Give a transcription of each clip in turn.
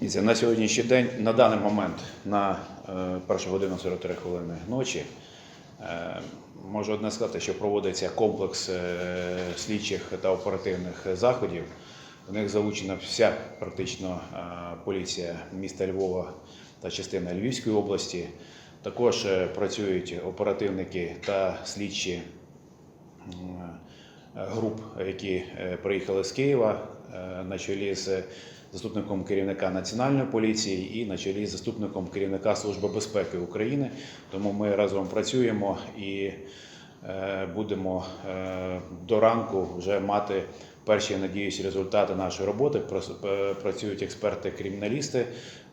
На сьогоднішній день, на даний момент, на е, першу годину 43 хвилини ночі, е, можу одне сказати, що проводиться комплекс е, слідчих та оперативних заходів. В них залучена вся практично поліція міста Львова та частина Львівської області. Також працюють оперативники та слідчі груп, які приїхали з Києва на чолі з заступником керівника Національної поліції і на чолі з заступником керівника Служби безпеки України. Тому ми разом працюємо і е, будемо е, до ранку вже мати перші, надіюсь, результати нашої роботи. Е, Працюють експерти-криміналісти,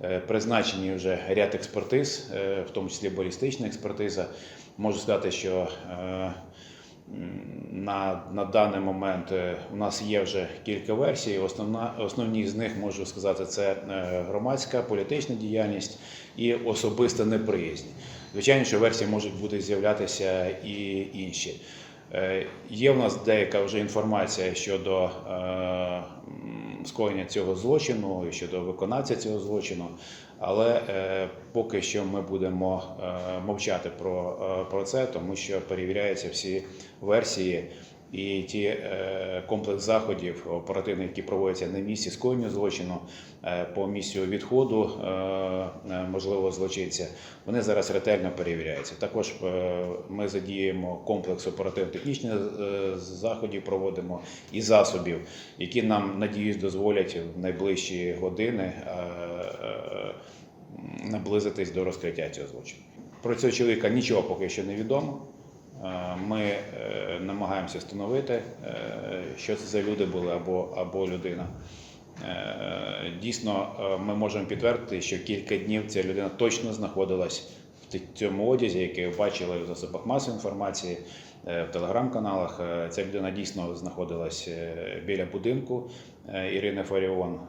е, призначені вже ряд експертиз, е, в тому числі балістична експертиза. Можу сказати, що е, На, на даний момент е, у нас є вже кілька версій. Основна, основні з них можу сказати, це е, громадська політична діяльність і особиста неприязнь. Звичайно, що версії можуть бути з'являтися і інші. Е, Є в нас деяка вже інформація щодо скоєння цього злочину і щодо виконавця цього злочину, але е, поки що ми будемо е, мовчати про, е, про це, тому що перевіряються всі версії. І ті е, комплекс заходів оперативних, які проводяться на місці скоєння злочину е, по місцю відходу е, е, можливо злочинця, вони зараз ретельно перевіряються. Також ми задіємо комплекс оперативно-технічних заходів, проводимо і засобів, які нам надіюсь дозволять в найближчі години наблизитись до розкриття цього злочину. Про цього чоловіка нічого поки що не відомо. Е, Ми е, намагаємося встановити, е, що це за люди були або, або людина. Дійсно, ми можемо підтвердити, що кілька днів ця людина точно знаходилась в цьому одязі, який ви бачили в засобах масової інформації, в телеграм-каналах. Ця людина дійсно знаходилась біля будинку Ірини Фаріон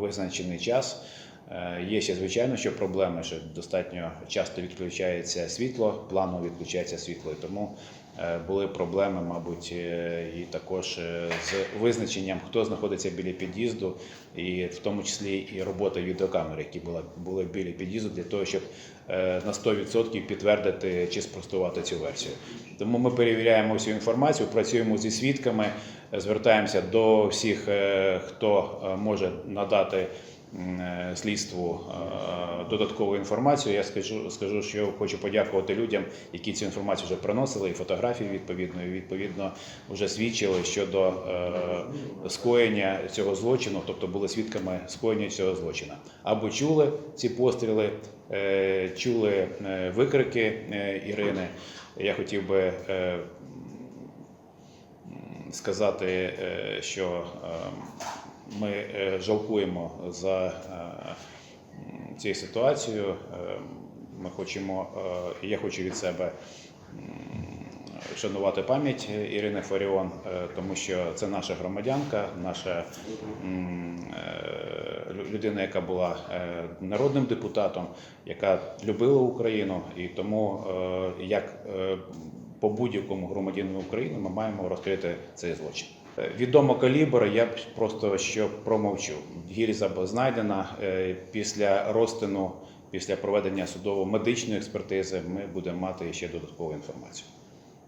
визначений час. Е, Є ще звичайно, що проблеми, що достатньо часто відключається світло, планово відключається світло, і тому е, були проблеми, мабуть, е, і також з визначенням, хто знаходиться біля під'їзду, і в тому числі і робота відеокамер, які були, були біля під'їзду, для того, щоб на 100% підтвердити чи спростувати цю версію. Тому ми перевіряємо всю інформацію, працюємо зі свідками, звертаємося до всіх, хто може надати слідству е, додаткову інформацію. Я скажу, скажу, що хочу подякувати людям, які цю інформацію вже приносили, і фотографії відповідно, і відповідно вже свідчили щодо е, скоєння цього злочину, тобто були свідками скоєння цього злочину. Або чули ці постріли, е, чули е, викрики е, Ірини. Я хотів би е, сказати, е, що е, ми е, жалкуємо за е, м, цією ситуацією. Е, Ми хочемо, я хочу від себе шанувати пам'ять Ірини Фаріон, тому що це наша громадянка, наша людина, яка була народним депутатом, яка любила Україну, і тому як по будь-якому громадянину України ми маємо розкрити цей злочин. Е, Відомо калібр, я б просто що промовчу. Гільза знайдена е, після розтину, після проведення судово-медичної експертизи. Ми будемо мати ще додаткову інформацію.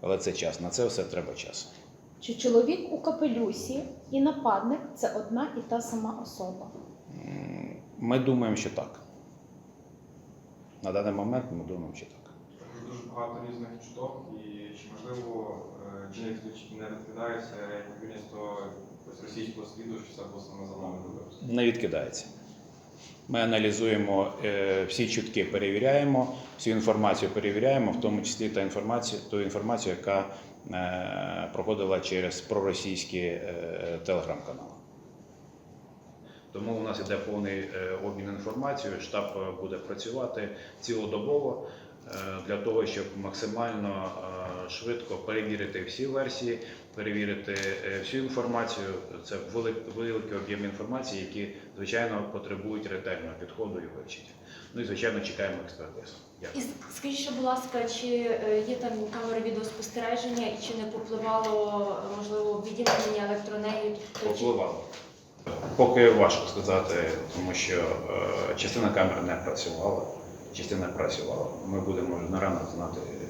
Але це час. На це все треба час. Чи чоловік у капелюсі і нападник це одна і та сама особа? Ми думаємо, що так. На даний момент ми думаємо, що так. Багато різних чуток, і чи можливо е, чи не відкидається ймовірність того російського сліду, що це було саме за нами? Не відкидається. Ми аналізуємо е, всі чутки, перевіряємо, всю інформацію перевіряємо, в тому числі та інформацію, ту інформацію, яка е, проходила через проросійські телеграм-канали. Тому у нас іде повний обмін інформацією. Штаб буде працювати цілодобово для того, щоб максимально е, швидко перевірити всі версії, перевірити е, всю інформацію. Це велик- великий об'єм інформації, які звичайно потребують ретельного підходу і вивчення. Ну і звичайно чекаємо експертизу. І скажіть, що, будь ласка, чи е, є там камери відеоспостереження і чи не попливало можливо відімкнення електроенергії? Попливало. Поки важко сказати, тому що е, частина камер не працювала, частина працювала. Ми будемо на ранок знати е,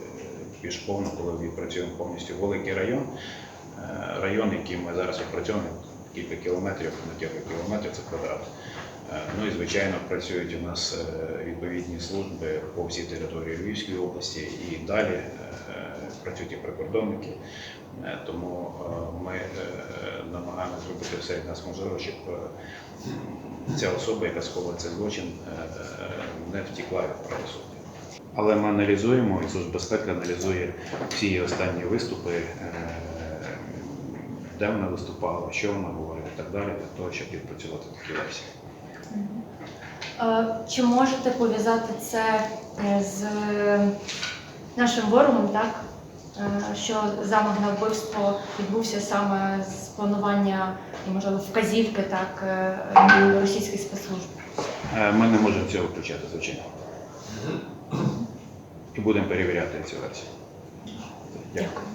більш повно, коли відпрацюємо повністю великий район. Е, Район, який ми зараз відпрацьовуємо, кілька кілометрів, на кілька кілометрів це квадрат. Е, Ну і звичайно працюють у нас е, відповідні служби по всій території Львівської області і далі е, працюють і прикордонники. Тому ми намагаємося зробити все від нас можливо, щоб ця особа, яка скоїла цей злочин, не втекла від правосуддя. Але ми аналізуємо, і Служба безпеки аналізує всі останні виступи, де вона виступала, що вона говорила і так далі, для того, щоб відпрацювати такі версії. Е, Чи можете пов'язати це е, з нашим ворогом, так? Е, Що замах на вбивство відбувся саме з планування і, можливо, вказівки так, е, російських спецслужб? Е, Ми не можемо цього виключати, звичайно. І будемо перевіряти цю версію. Дякую.